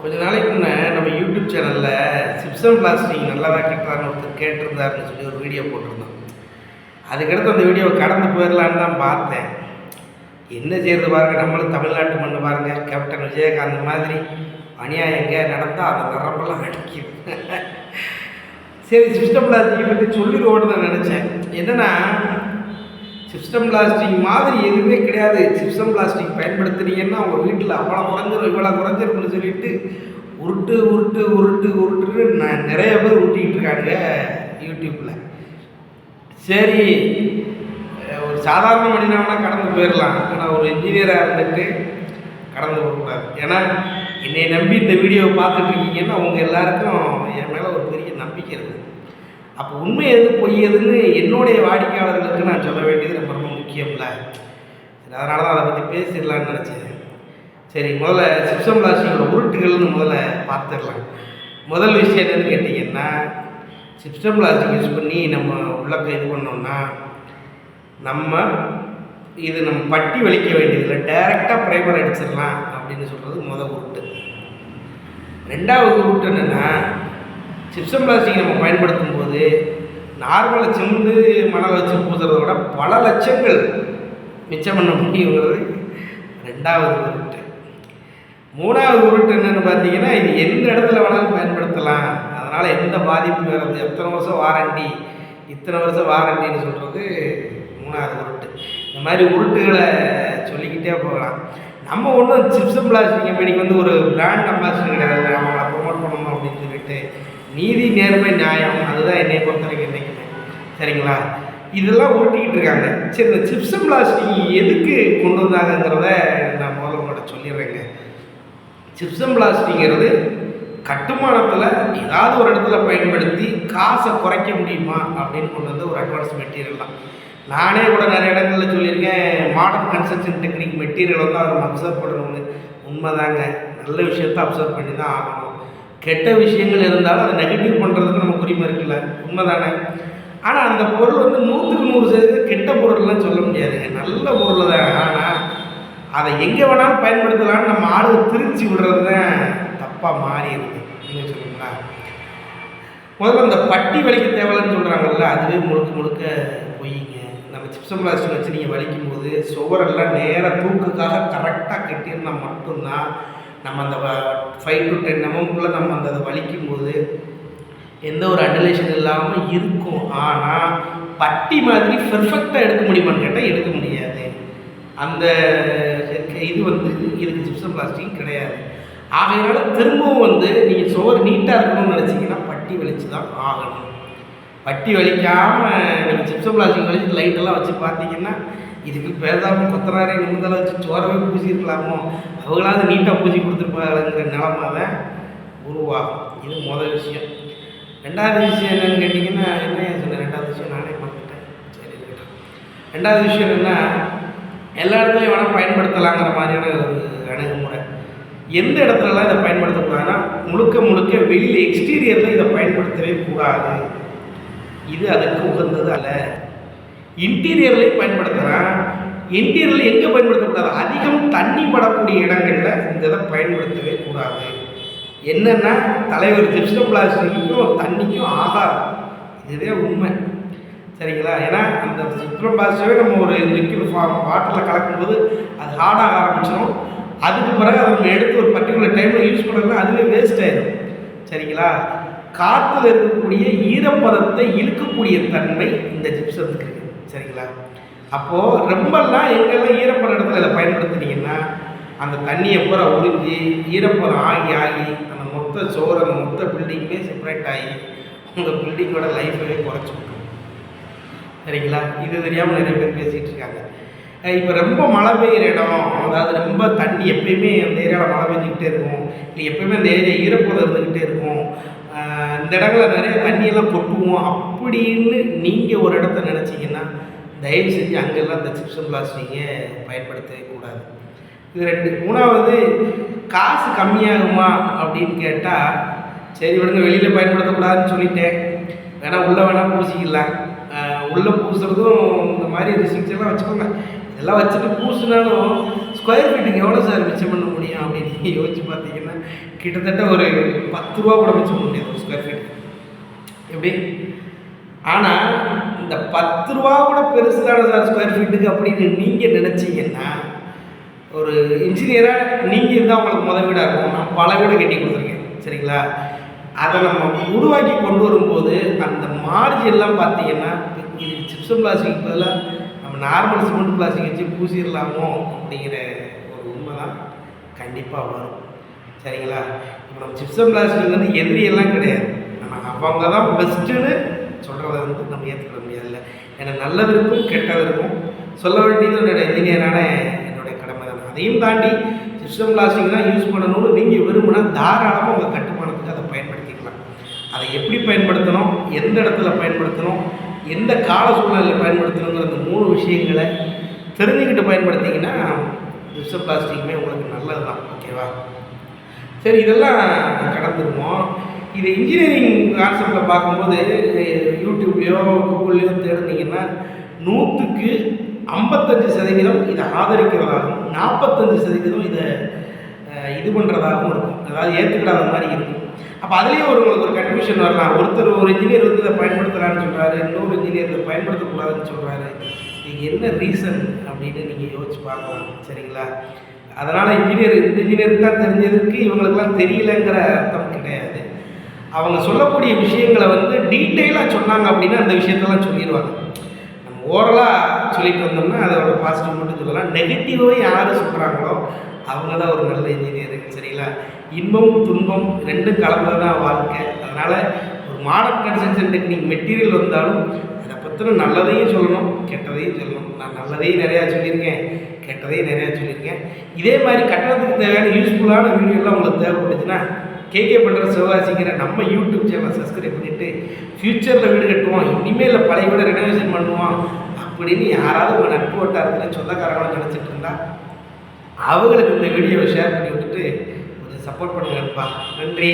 கொஞ்ச நாளைக்கு முன்னே நம்ம யூடியூப் சேனலில் சிப்சம் பிளாஸ்டிங் நல்லா தான் கட்டுறான்னு ஒருத்தர் கேட்டிருந்தாருன்னு சொல்லி ஒரு வீடியோ போட்டிருந்தோம். அதுக்கடுத்து அந்த வீடியோ கடந்து போயிடலான்னு தான் பார்த்தேன். என்ன செய்யறது பாருங்க நம்மளும் தமிழ்நாட்டு மண்ணு பாருங்க. கேப்டன் விஜயகாந்த் மாதிரி அநியாயங்க எங்கே நடந்தால் அந்த நரம்பெல்லாம் அடிக்கும். சரி சிஸ்டம் பிளாஸ்டிக்கை பற்றி சொல்லிடுவோன்னு நான் நினச்சேன். என்னென்னா சிப்ஸ்டம் பிளாஸ்டிக் மாதிரி எதுவுமே கிடையாது. சிப்ஸ்டம் பிளாஸ்டிக் பயன்படுத்துனீங்கன்னா உங்கள் வீட்டில் அவ்வளோ குறைஞ்சிரும் இவ்வளோ குறைஞ்சிருக்குன்னு சொல்லிட்டு உருட்டு உருட்டு உருட்டு உருட்டுன்னு நான் நிறைய பேர் உருட்டிக்கிட்டு இருக்காங்க யூடியூப்பில் சரி ஒரு சாதாரண மனிதனா கடந்து போயிடலாம் ஆனால் ஒரு இன்ஜினியராக இருந்துட்டு கடந்து போகக்கூடாது. ஏன்னா என்னை நம்பி இந்த வீடியோவை பார்த்துட்டு இருக்கீங்கன்னா உங்கள் எல்லாருக்கும் என் மேலே ஒரு பெரிய நம்பிக்கை இருக்குது அப்போ உண்மை எது பொய் எதுன்னு என்னுடைய வாடிக்கையாளர்களுக்கு நான் சொல்ல வேண்டியது ரொம்ப ரொம்ப முக்கியம்ல. சரி அதனால தான் அதை பற்றி பேசிடலான்னு நினச்சேன். சரி முதல்ல சிப்சம் பிளாஸ்டிக்கோட உருட்டுகள்னு முதல்ல பார்த்துடலாம். முதல் விஷயம் என்னன்னு கேட்டிங்கன்னா சிப்சம் பிளாஸ்டிக் யூஸ் பண்ணி நம்ம உள்ளக்க இது பண்ணோம்னா நம்ம இது நம்ம பட்டி வலிக்க வேண்டியதில்லை டைரெக்டாக ப்ரைமர் அடிச்சிடலாம் அப்படின்னு சொல்கிறது முதல் உருட்டு. ரெண்டாவது உருட்டு என்னென்னா சிப்சம் பிளாஸ்டிக் நம்ம பயன்படுத்தும் போது நார்மலாக சிமெண்டு மணல் வச்சு பூசுறத விட பல லட்சங்கள் மிச்சம் பண்ண முடியுங்கிறது ரெண்டாவது உருட்டு. மூணாவது உருட்டு என்னென்னு பார்த்தீங்கன்னா இது எந்த இடத்துல வேணாலும் பயன்படுத்தலாம். அதனால் எந்த பாதிப்பும் வராது. எத்தனை வருஷம் வாரண்டி இத்தனை வருஷம் வாரண்டின்னு சொல்கிறது மூணாவது உருட்டு. இந்த மாதிரி உருட்டுகளை சொல்லிக்கிட்டே போகலாம். நம்ம ஒன்றும் சிப்ஸ் பிளாஸ்டிக் கம்பெனிக்கு வந்து ஒரு பிராண்ட் அம்பாசிடர் கிடையாது அவங்கள ப்ரொமோட் பண்ணணும் அப்படின்னு சொல்லிட்டு நீதி நேர்மை நியாயம் அதுதான் என்னை பொறுத்த வரைக்கும் என்றைக்குமே சரிங்களா? இதெல்லாம் உருட்டிக்கிட்டு இருக்காங்க. சரி இந்த சிப்ஸம் பிளாஸ்டிக் எதுக்கு கொண்டு வந்தாங்கங்கிறத நான் முதல்ல உங்கள்கிட்ட சொல்லிடுறேங்க. சிப்சம் பிளாஸ்டிங்கிறது கட்டுமானத்தில் ஏதாவது ஒரு இடத்துல பயன்படுத்தி காசை குறைக்க முடியுமா அப்படின்னு கொண்டு வந்து ஒரு அட்வான்ஸ் மெட்டீரியல் தான். நானே கூட நிறைய இடங்களில் சொல்லியிருக்கேன் மாடர்ன் கன்ஸ்ட்ரக்ஷன் டெக்னிக் மெட்டீரியல் வந்து அதை நம்ம அப்சர்வ் பண்ணணும்னு. உண்மைதாங்க. நல்ல விஷயத்த அப்சர்வ் பண்ணி தான் ஆகணும். கெட்ட விஷயங்கள் இருந்தாலும் அதை நெகட்டிவ் பண்ணுறதுக்கு நமக்கு உரிமை இருக்குல்ல. உண்மைதானே? ஆனால் அந்த பொருள் வந்து நூற்றுக்கு நூறு சதவீதம் கெட்ட பொருள்லாம் சொல்ல முடியாதுங்க நல்ல பொருள் தான். ஆனால் அதை எங்கே வேணாலும் பயன்படுத்தலாம்னு நம்ம ஆளுங்க பிரித்து விடுறது தான் தப்பாக மாறிடுது. நீங்கள் சொல்லுங்களா? முதல்ல அந்த பட்டி வலிக்க தேவையில்லைன்னு சொல்கிறாங்கல்ல அதுவே முழுக்க முழுக்க பொய்ங்க. நம்ம சிப்சம் பிளாஸ்டிக் வச்சு நீங்கள் வலிக்கும் போது சுவரெல்லாம் நேராக தூக்குக்காக கரெக்டாக கட்டியிருந்தால் மட்டும்தான் நம்ம அந்த ஃபைவ் டு டென் எம்எம்குள்ளே நம்ம அந்த அதை வலிக்கும் போது எந்த ஒரு அண்டலேஷன் இல்லாமல் இருக்கும். ஆனால் பட்டி மாதிரி பெர்ஃபெக்டாக எடுக்க முடியுமான்னு கேட்டால் எடுக்க முடியாது. அந்த இது வந்து இதுக்கு ஜிப்சம் பிளாஸ்டிக் கிடையாது. ஆகையினால திரும்பவும் வந்து நீங்கள் சோறு நீட்டாக இருக்கணும்னு நினச்சிங்கன்னா பட்டி வலிச்சு தான் ஆகணும். பட்டி வலிக்காமல் நீங்கள் ஜிப்சம் பிளாஸ்டிக் வலிச்சு லைட்டெல்லாம் வச்சு பார்த்தீங்கன்னா இதுக்கு பேசாமல் கொத்தனாரே நிமிந்தெல்லாம் வச்சு சோறவே பூசியிருக்கலாமோ? அவங்களாவது நீட்டாக பூசி கொடுத்துருப்பாங்கிற நிலமை தான் உருவாகும் இது முதல் விஷயம். ரெண்டாவது விஷயம் என்னன்னு கேட்டிங்கன்னா என்ன சொன்னேன்? ரெண்டாவது விஷயம் நானே பார்த்துட்டேன் சரி ரெண்டாவது விஷயம் என்ன எல்லா இடத்துலையும் வேணால் பயன்படுத்தலாங்கிற மாதிரியான ஒரு அணுகுமுறை. எந்த இடத்துலலாம் இதை பயன்படுத்தக்கூடாதுன்னா முழுக்க முழுக்க வெளியில் எக்ஸ்டீரியரில் இதை பயன்படுத்தவே கூடாது. இது அதுக்கு உகந்தது அல்ல. இன்டீரியர்லேயும் பயன்படுத்துகிறேன் இன்டீரியரில் எங்கே பயன்படுத்தக்கூடாது? அதிகம் தண்ணி படக்கூடிய இடங்களில் இந்த இதை பயன்படுத்தவே கூடாது. என்னென்னா தலைவர் ஜிப்சம் பிளாஸ்டிக்கும் தண்ணிக்கும் ஆகாது. இதுவே உண்மை. சரிங்களா? ஏன்னா அந்த ஜிப்சம் நம்ம ஒரு லிக்விட் ஃபார்ம் வாட்டரில் கலக்கும்போது அது ஹார்டாக ஆரம்பிச்சிடும் அதுக்கு பிறகு அதை நம்ம எடுத்து ஒரு பர்டிகுலர் டைமில் யூஸ் பண்ணோம்னா அதுவே வேஸ்ட் ஆயிடும் சரிங்களா? காற்றுல இருக்கக்கூடிய ஈரப்பதத்தை இழுக்கக்கூடிய தன்மை இந்த ஜிப்சத்துக்கு இருக்குது. சரிங்களா? அப்போது ரொம்பலாம் எங்கெல்லாம் ஈரப்பத இடத்துல இதை பயன்படுத்துனீங்கன்னா அந்த தண்ணியை பூரா உறிஞ்சி ஈரப்பதம் ஆகி ஆகி அந்த மொத்த சோறு அந்த மொத்த பில்டிங்குமே செப்பரேட் ஆகி உங்கள் பில்டிங்கோட லைஃபவே குறைச்சி விட்டுரும். சரிங்களா? இது தெரியாமல் நிறைய பேர் பேசிகிட்டு இருக்காங்க. இப்போ ரொம்ப மழை பெய்கிற இடம் அதாவது ரொம்ப தண்ணி எப்பயுமே அந்த ஏரியாவில் மழை பெஞ்சிக்கிட்டே இருக்கும். இல்லை எப்பயுமே அந்த ஏரியா ஈரப்பதம் இருந்துக்கிட்டே இருக்கும். இந்த இடங்களில் நிறைய தண்ணியெல்லாம் கொட்டுவோம் அப்படின்னு நீங்கள் ஒரு இடத்த நினச்சிங்கன்னா தயவு செஞ்சு அங்கெல்லாம் இந்த சிப்ஸம் பிளாஸ்டிக்கை பயன்படுத்தவே கூடாது. இது ரெண்டு. மூணாவது காசு கம்மியாகுமா அப்படின்னு கேட்டால் சரி விடுங்க வெளியில் பயன்படுத்தக்கூடாதுன்னு சொல்லிட்டேன். வேணால் உள்ளே வேணால் பூசிக்கலாம். உள்ளே பூசுறதும் இந்த மாதிரி ரிசிக்ஸ் எல்லாம் வச்சுக்கோங்க. இதெல்லாம் வச்சுட்டு பூசினாலும் ஸ்கொயர் ஃபீட்டுக்கு எவ்வளோ சார் மிச்சம் பண்ண முடியும் அப்படின்னு யோசிச்சு பார்த்தீங்கன்னா கிட்டத்தட்ட ஒரு பத்து ரூபா கூட மிச்சம் பண்ண முடியாது ஒரு ஸ்கொயர் ஃபீட் எப்படி? ஆனால் இந்த பத்து ரூபா கூட பெருசு தானே சார் ஸ்கொயர் ஃபீட்டுக்கு அப்படின்னு நீங்கள் நினச்சிங்கன்னா ஒரு இன்ஜினியராக நீங்கள் இருந்தால் உங்களுக்கு முதல் வீடாக இருக்கும். நான் பல வீடு கட்டி கொடுத்துருக்கேன். சரிங்களா? அதை நம்ம உருவாக்கி கொண்டு வரும்போது அந்த மார்ஜின்லாம் பார்த்தீங்கன்னா இது சிப்சம் பிளாஸ்டிக் பதிலாக நார்மல் சிமெண்ட் பிளாஸ்டிக் வச்சு பூசிடலாமோ அப்படிங்கிற ஒரு உண்மை தான் கண்டிப்பாக வரும். சரிங்களா? இப்போ நம்ம சிப்சம் பிளாஸ்டிக் வந்து எதிரியெல்லாம் கிடையாது. நம்ம அவங்க தான் பெஸ்ட்டுன்னு சொல்கிறத வந்து நம்ம ஏற்றுக்க முடியாதுல்ல. ஏன்னா நல்லது இருக்கும் கெட்டது இருக்கும். சொல்ல வேண்டியது என்னோடய இன்ஜினியரான என்னுடைய கடமை தான். அதையும் தாண்டி சிஸ்டம் பிளாஸ்டிக் தான் யூஸ் பண்ணணும்னு நீங்கள் விரும்பினா தாராளமாக உங்கள் கட்டுமானத்துக்கு அதை பயன்படுத்திக்கலாம். அதை எப்படி பயன்படுத்தணும்? எந்த இடத்துல பயன்படுத்தணும்? எந்த கால சூழ்நிலையில் பயன்படுத்தணுங்கிற அந்த மூணு விஷயங்களை தெரிஞ்சுக்கிட்டு பயன்படுத்திங்கன்னா சிஸ்டம் பிளாஸ்டிக்குமே உங்களுக்கு நல்லது தான் ஓகேவா சரி இதெல்லாம் கடந்துருவோம். இது இன்ஜினியரிங் கான்செப்டில் பார்க்கும்போது யூடியூப்லேயோ கூகுள்லேயோ தேடினீங்கன்னா நூற்றுக்கு ஐம்பத்தஞ்சு சதவீதம் இதை ஆதரிக்கிறதாகவும் நாற்பத்தஞ்சு சதவீதம் இதை இது பண்ணுறதாகவும் இருக்கும். அதாவது ஏற்றுக்கிடாத மாதிரி இருக்கும். அப்போ அதுலேயே ஒரு உங்களுக்கு ஒரு கன்ஃபியூஷன் வரலாம். ஒருத்தர் ஒரு இன்ஜினியர் வந்து இதை பயன்படுத்தலான்னு சொல்கிறாரு இன்னொரு இன்ஜினியர் இதை பயன்படுத்தக்கூடாதுன்னு சொல்கிறாரு இது என்ன ரீசன் அப்படின்னு நீங்கள் யோசிச்சு பார்க்கலாம் சரிங்களா? அதனால் இன்ஜினியர் இந்த இன்ஜினியருக்கு தான் தெரிஞ்சதுக்கு இவங்களுக்கெல்லாம் தெரியலங்கிற அர்த்தம் கிடையாது. அவங்க சொல்லக்கூடிய விஷயங்களை வந்து டீட்டெயிலாக சொன்னாங்க அப்படின்னா அந்த விஷயத்தெல்லாம் சொல்லிடுவாங்க. நம்ம ஓரலாக சொல்லிட்டு வந்தோம்னா அதோட பாசிட்டிவ் மட்டும் சொல்லலாம். நெகட்டிவாக யார் சொல்கிறாங்களோ அவங்க தான் ஒரு நல்ல இன்ஜினியர் சரிங்களா? இன்பம் துன்பம் ரெண்டும் கலந்தது தான் வாழ்க்கை. அதனால் ஒரு மாடர்ன் கன்ஸ்ட்ரக்ஷன் டெக்னிக் மெட்டீரியல் வந்தாலும் அதை பற்றின நல்லதையும் சொல்லணும் கெட்டதையும் சொல்லணும். நான் நல்லதையும் நிறையா சொல்லியிருக்கேன் கெட்டதையும் நிறையா சொல்லியிருக்கேன். இதே மாதிரி கட்டணத்துக்கு தேவையான யூஸ்ஃபுல்லான வீடியோலாம் உங்களுக்கு தேவைப்பட்டுச்சுன்னா கேகே பண்ணுற சிவகாசிங்கிற நம்ம யூடியூப் சேனலை சப்ஸ்கிரைப் பண்ணிவிட்டு ஃப்யூச்சரில் வீடு கட்டுவோம் இனிமேல் பழைய வீடை ரெனோவேஷன் பண்ணுவோம் அப்படின்னு யாராவது உங்கள் நட்பு வட்டாரத்தில் சொந்தக்காரங்களும் நினச்சிட்டு இருந்தால் அவங்களுக்கு இந்த வீடியோவை ஷேர் பண்ணி விட்டுட்டு சப்போர்ட் பண்ணுங்கப்பா. நன்றி.